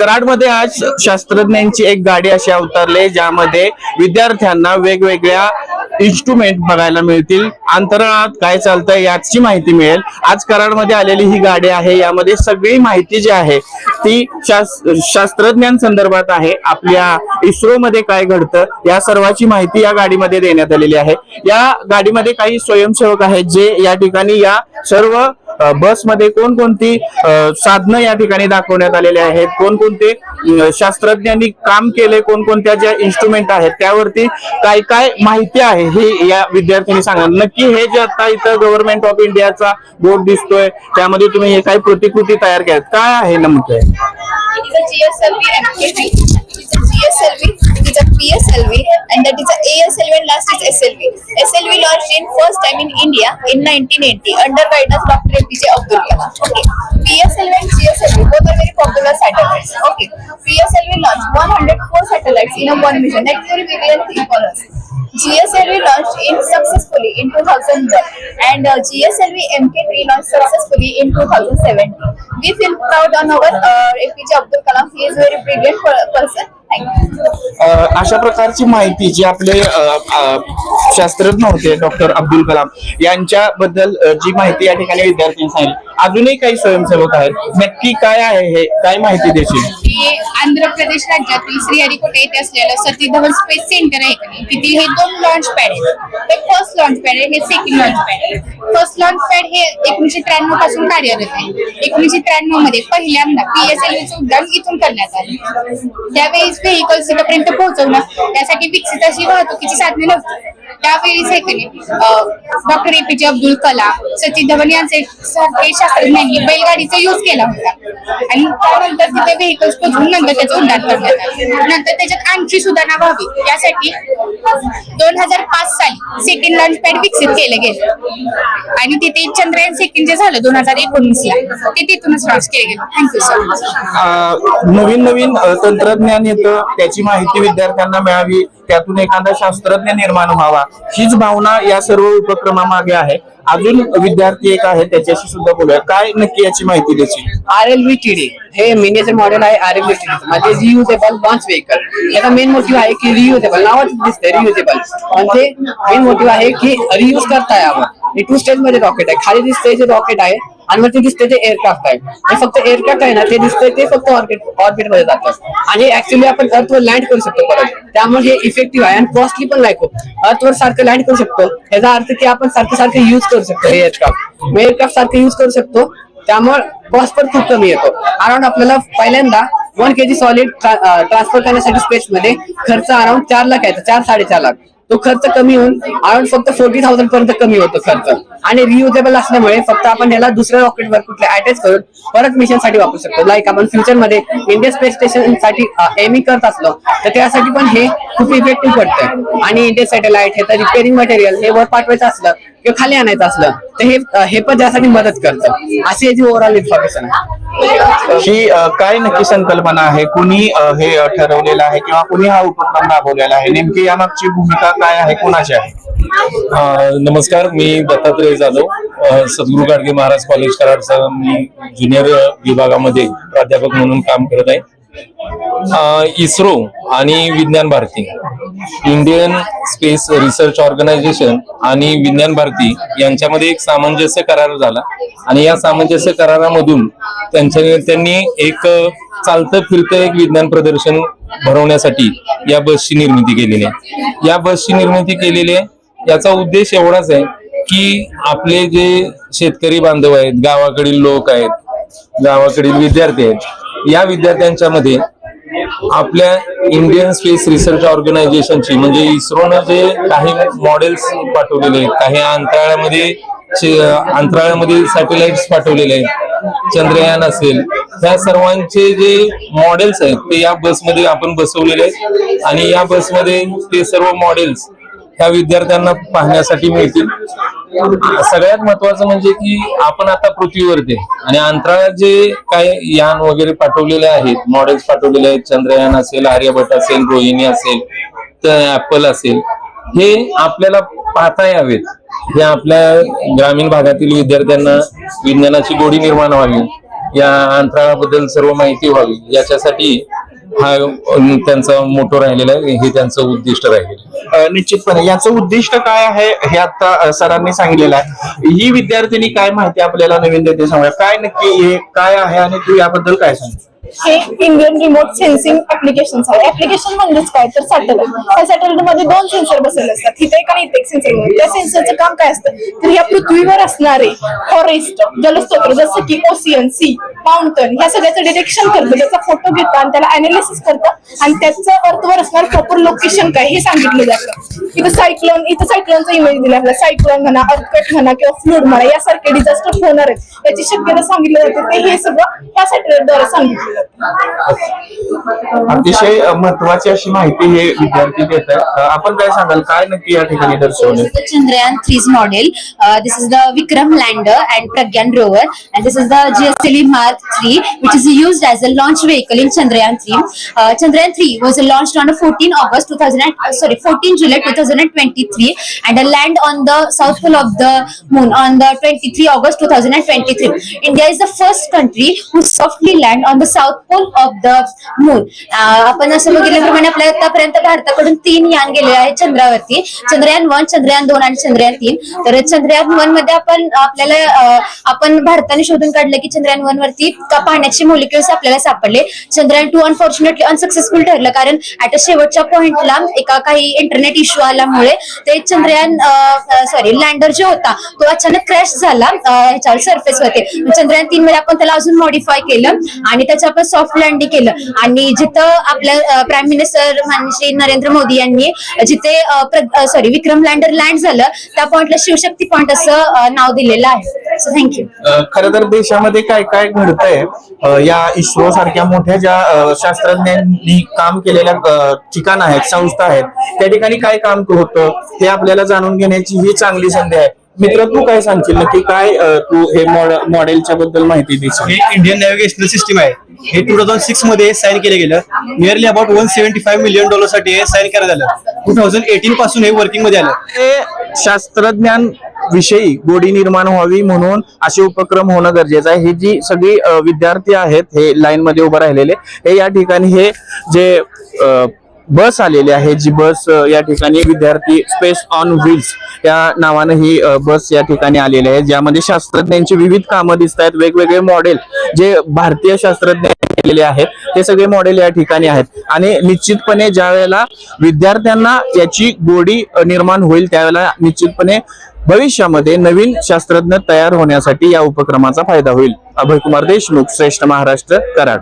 कराडमध्ये आज शास्त्रज्ञांची एक गाडी अशी अवतरली ज्यामध्ये विद्यार्थ्यांना वेगवेगळ्या इन्स्ट्रुमेंट बघायला मिळतील. अंतराळात काय चालतं याची माहिती मिळेल. आज कराडमध्ये आलेली ही गाडी आहे. यामध्ये सगळी माहिती जी आहे ती शास्त्रज्ञां संदर्भात आहे. आपल्या इस्रो मध्ये काय घडतं या सर्वाची माहिती या गाडीमध्ये देण्यात आलेली आहे. या गाडीमध्ये काही स्वयंसेवक आहेत जे या ठिकाणी या सर्व बसमध्ये कोणकोणती अ, साधनं या ठिकाणी दाखवण्यात आलेली आहेत? कोणकोणते शास्त्रज्ञांनी काम केले? कोणकोणत्या ज्या इन्स्ट्रुमेंट आहेत? त्यावरती काय काय माहिती आहे? हे या विद्यार्थ्यांनी सांगा नक्की हे जे आता इथं गव्हर्नमेंट ऑफ इंडियाचा बोर्ड दिसतोय त्यामध्ये तुम्ही हे काही प्रतिकृती तयार केल्यात. काय आहे नेमकं? PSLV, and that is a ASLV, and last is SLV. SLV launched in first time in India in 1980 under guidance of Dr. APJ Abdul Kalam. Okay. PSLV and GSLV both are very popular satellites. Okay. PSLV launched 104 satellites in a one mission. That is very big thing for us. GSLV launched in successfully in 2001 and uh, GSLV MK3 launched successfully in 2017. We feel proud on our uh, APJ Abdul Kalam. He is a very brilliant per- person. अशा प्रकारची माहिती जी आपले शास्त्रज्ञ होते doctor Abdul Kalam यांच्याबद्दल जी माहिती या ठिकाणी विद्यार्थ्यांनी सांगितली. अजूनही काही स्वयंसेवक आहेत. नक्की काय आहे हे काय माहिती देशील? आंध्र प्रदेश राज्यातील श्रीहरिकोटा येथे असलेलं सती धवन स्पेस सेंटर आहे का तिथे हे दोन लॉन्च पॅड आहेत. हे फर्स्ट लॉन्च पॅड आहे हे सेकंड लॉन्च पॅड आहे. फर्स्ट लॉन्च पॅड हे एकोणीशे त्र्याण्णवपासून कार्यरत आहे. एकोणीशे त्र्याण्णवमध्ये पहिल्यांदा पीएसएल चे उड्डाण इथून करण्यात आले. त्यावेळेस व्हेकल्स तिथपर्यंत पोहोचवणं त्यासाठी विकसित अशी वाहतुकीची साधने नव्हती. त्यावेळी डॉक्टर ए पी जे अब्दुल कलाम सचिन धवन यांचे सारखे शास्त्रज्ञांनी बैलगाडीचा यूज केला होता. आणि त्यानंतर तिथे व्हेकल्स पोहोचून नंतर त्याचं उड्डाण करण्यात आलं. नंतर त्याच्यात आणखी सुधारणा व्हावी यासाठी दोन हजार पाच साली सेकंड लॉन्च पॅड विकसित केलं गेलं. आणि तिथे चंद्रयान सेकंड जे झालं दोन हजार एकोणीस ला ते तिथूनच लॉन्च केलं गेलं. थँक्यू सर मच नवीन नवीन तंत्रज्ञान येतं त्याची माहिती विद्यार्थ्यांना मिळावी त्यातून एखादा शास्त्रज्ञ निर्माण व्हावा. हीच भावना या सर्व उपक्रमामागे आहे. अजून विद्यार्थी एक आहे त्याच्याशी सुद्धा बोलूया काय नक्की याची माहिती द्यायची R L V T D हे मिनिएचर मॉडेल आहे R L V T D म्हणजे रियुजेबल लॉन्च व्हेकल याचा मेन मोटिव्ह आहे की रियुजेबल नावच दिसते रियुजेबल म्हणजे मेन मोटिव्ह आहे की रियूज करता यावं. हे टू स्टेजमध्ये रॉकेट आहे. खाली स्टेज जे रॉकेट आहे आणि मग ते दिसतंय ते एअरक्राफ्ट आहे. हे फक्त एअरक्राफ्ट आहे ना ते दिसतंय ते फक्त ऑर्बिट ऑर्बिटमध्ये जातात आणि ऍक्च्युली आपण अर्थवर लँड करू शकतो परत. त्यामुळे हे इफेक्टिव्ह आहे आणि कॉस्टली पण नाही खूप. अर्थवर सारखं लँड करू शकतो. याचा अर्थ की आपण सारखं सारखं युज करू शकतो हे एअरक्राफ्ट एअरक्राफ्ट सारखं युज करू शकतो. त्यामुळे कॉस्ट पण खूप कमी येतो. अराउंड आपल्याला पहिल्यांदा one K G solid transfer करण्यासाठी स्पेस मध्ये खर्च अराउंड चार लाख यायचा चार साडेचार लाख. तो खर्च कमी होऊन अराउंड फक्त फोर्टी थाउजंड पर्यंत कमी होतो खर्च. आणि रियुजेबल असल्यामुळे फक्त आपण याला दुसऱ्या रॉकेटवर कुठल्या अटॅच करून परत मिशनसाठी वापरू शकतो. लाईक आपण फ्युचरमध्ये इंडिया स्पेस स्टेशनसाठी एमिंग करत असलो तर त्यासाठी पण हे खूप इफेक्टिव्ह पडतं आणि इंडिया सॅटेलाइट हे तर रिपेअरिंग मटेरियल हे वर पाठवायचं असलं किंवा खाली आणायचं असलं तर हे हे पण त्यासाठी मदत करतं. अशी याची ओव्हरऑल इन्फॉर्मेशन आहे. ही काय नक्की संकल्पना आहे? कुणी हे ठरवलेलं आहे किंवा कुणी हा उपक्रम राबवलेला आहे? नेमकी यामागची भूमिका काय आहे? कुणाची आहे? नमस्कार मी दत्तात्रय जाधव. सद्गुरू गाडगे महाराज कॉलेज कराडचा मी ज्युनियर विभागामध्ये प्राध्यापक म्हणून काम करत आहे. इस्रो आणि Vigyan Bharati Indian space research organisation आणि विज्ञान भारती यांच्यामध्ये एक सामंजस्य करार झाला. आणि या सामंजस्य करारामधून त्यांच्या त्यांनी एक चालतं फिरतं एक विज्ञान प्रदर्शन भरवण्यासाठी या बसची निर्मिती केलेली आहे. या बसची निर्मिती केलेली आहे. याचा उद्देश एवढाच आहे की आपले जे शेतकरी बांधव आहेत गावाकडील लोक आहेत गावाकडील विद्यार्थी आहेत या विद्यार्थ्यांच्या मध्ये आपल्या इंडियन स्पेस रिसर्च ऑर्गनायझेशनची म्हणजे इस्रोनं जे काही मॉडेल्स पाठवलेले आहेत काही अंतराळामध्ये अंतराळामध्ये सॅटेलाइट्स पाठवलेले आहेत चंद्रयान असेल ह्या सर्वांचे जे मॉडेल्स आहेत ते या बसमध्ये आपण बसवलेले आहेत. आणि या बसमध्ये ते सर्व मॉडेल्स ह्या विद्यार्थ्यांना पाहण्यासाठी मिळतील. सगळ्यात महत्वाचं म्हणजे की आपण आता पृथ्वीवरती आणि अंतराळात जे काय यान वगैरे पाठवलेले आहेत मॉडेल्स पाठवलेले आहेत चंद्रयान असेल आर्यभट असेल रोहिणी असेल तर ऍपल असेल हे आपल्याला पाहता यावेत. हे आपल्या ग्रामीण भागातील विद्यार्थ्यांना विज्ञानाची गोडी निर्माण व्हावी. या अंतराळाबद्दल सर्व माहिती व्हावी. याच्यासाठी हा त्यांचं त्यांचा मोठं राहिलेला आहे हे त्यांचं उद्दिष्ट राहिलेलं आहे. अ, निश्चितपणे. याचं उद्दिष्ट काय आहे हे आता अ, सरांनी सांगितलेलं आहे. ही विद्यार्थिनी काय माहिती आपल्याला नवीन देते सांगूया काय नक्की हे काय आहे आणि तू याबद्दल काय सांग हे इंडियन रिमोट सेन्सिंग ऍप्लिकेशन आहे ऍप्लिकेशन म्हणजेच काय? तर सॅटेलाइट त्या सॅटेलाइटमध्ये दोन सेन्सर बसवले असतात. इथे एक आणि इथे एक सेन्सर त्या सेन्सरचं काम काय असतं? तर या पृथ्वीवर असणारे फॉरेस्ट जलस्त्रोत्र जसं की ओसियन सी माउंटन ह्या सगळ्याचं डिटेक्शन करतं. त्याचा फोटो घेतं आणि त्याला अनालिसिस करतं. आणि त्याचं अर्थवर असणार प्रॉपर लोकेशन काय? हे सांगितलं जातं. इथं सायक्लोन इथं सायक्लोनचा इमेज दिला आपला सायक्लोन म्हणा अर्थकट म्हणा किंवा फ्लूड म्हणा यासारखे डिझास्टर होणार आहेत. याची शक्यता सांगितलं जाते. ते हे सगळं ह्या सॅटेलाइटद्वारे सांगितलं जातं. अतिशय अ, महत्वाची अशी माहिती हे विद्यार्थी देत आहेत आपण काय सांगाल काय नक्की या ठिकाणी दर्शवले This is the Chandrayaan 3's model. Uh, this is the Vikram lander and Pragyan rover, and this is the GSLV Mark 3, which is used as a launch vehicle in Chandrayaan 3. Uh, Chandrayaan 3 was launched on 14 August 2000, and- uh, sorry, 14 July 2023, and a land on the south pole of the moon on the 23 August 2023. India is the first country who softly land on the south pole pole of the moon आपण असं बघितल्याप्रमाणे आपल्या आतापर्यंत भारताकडून तीन यान गेले आहेत चंद्रावरती. चंद्रयान वन चंद्रयान दोन आणि चंद्रयान तीन. तर चंद्रयान वनमध्ये आपण आपल्याला आपण भारताने शोधून काढलं की चंद्रयान वन वरती का पाण्याचे मोलिक्युल्स आपल्याला सापडले. चंद्रयान टू अनफॉर्च्युनेटली अनसक्सेसफुल ठरलं कारण ऍट शेवटच्या पॉइंटला एका काही इंटरनेट इश्यू आल्यामुळे ते चंद्रयान सॉरी लँडर जो होता तो अचानक क्रॅश झाला ह्याच्यावर सरफेस वरती. चंद्रयान तीन मध्ये आपण त्याला अजून मॉडिफाय केलं आणि त्याच्या आपण सॉफ्ट लँडिंग केलं. आणि जिथं आपल्या प्राईम मिनिस्टर श्री नरेंद्र मोदी यांनी जिथे सॉरी विक्रम लँडर लँड झालं त्या पॉइंटला शिवशक्ती पॉइंट असं नाव दिलेलं आहे. सो थँक्यू खर तर देशामध्ये काय काय घडतंय या इस्रो सारख्या मोठ्या ज्या शास्त्रज्ञांनी काम केलेल्या ठिकाण आहेत संस्था आहेत त्या ठिकाणी काय काम होतं हे आपल्याला जाणून घेण्याची ही चांगली संधी आहे. मित्र तू काय सांगशील? नक्की काय अ, तू हे मॉड- मॉडेलच्या बद्दल माहिती देशील हे इंडियन नॅव्हिगेशनल सिस्टीम आहे. हे टू थाउजंड सिक्समध्ये साईन केलं गेलं. Nearly about one seventy five million डॉलरसाठी हे साईन करण्यात आलं टू थाउजंड एटीन पासून हे वर्किंगमध्ये आलं. हे शास्त्रज्ञान विषयी गोडी निर्माण व्हावी म्हणून असे उपक्रम होणं गरजेचं आहे. ही जी सगळी अ, विद्यार्थी आहेत हे लाईन मध्ये उभं राहिलेले हे या ठिकाणी हे जे अ, बस आलेली आहे जी बस या ठिकाणी विद्यार्थी स्पेस ऑन व्हील्स या नावानं ही बस या ठिकाणी आलेली आहे. ज्यामध्ये शास्त्रज्ञांची विविध कामं दिसत आहेत वेगवेगळे मॉडेल जे भारतीय शास्त्रज्ञ केलेले आहेत ते सगळे मॉडेल या ठिकाणी आहेत. आणि निश्चितपणे ज्या वेळेला विद्यार्थ्यांना याची गोडी निर्माण होईल त्यावेळेला निश्चितपणे भविष्यामध्ये नवीन शास्त्रज्ञ तयार होण्यासाठी या उपक्रमाचा फायदा होईल. अभय कुमार देशमुख श्रेष्ठ महाराष्ट्र कराड.